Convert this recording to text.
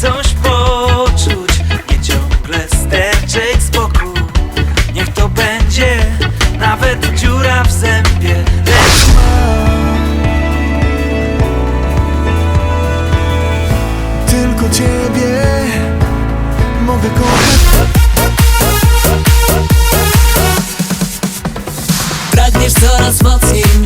coś poczuć Nie ciągle sterczeć z boku Niech to będzie Nawet dziura w zębie. Что за раз мацним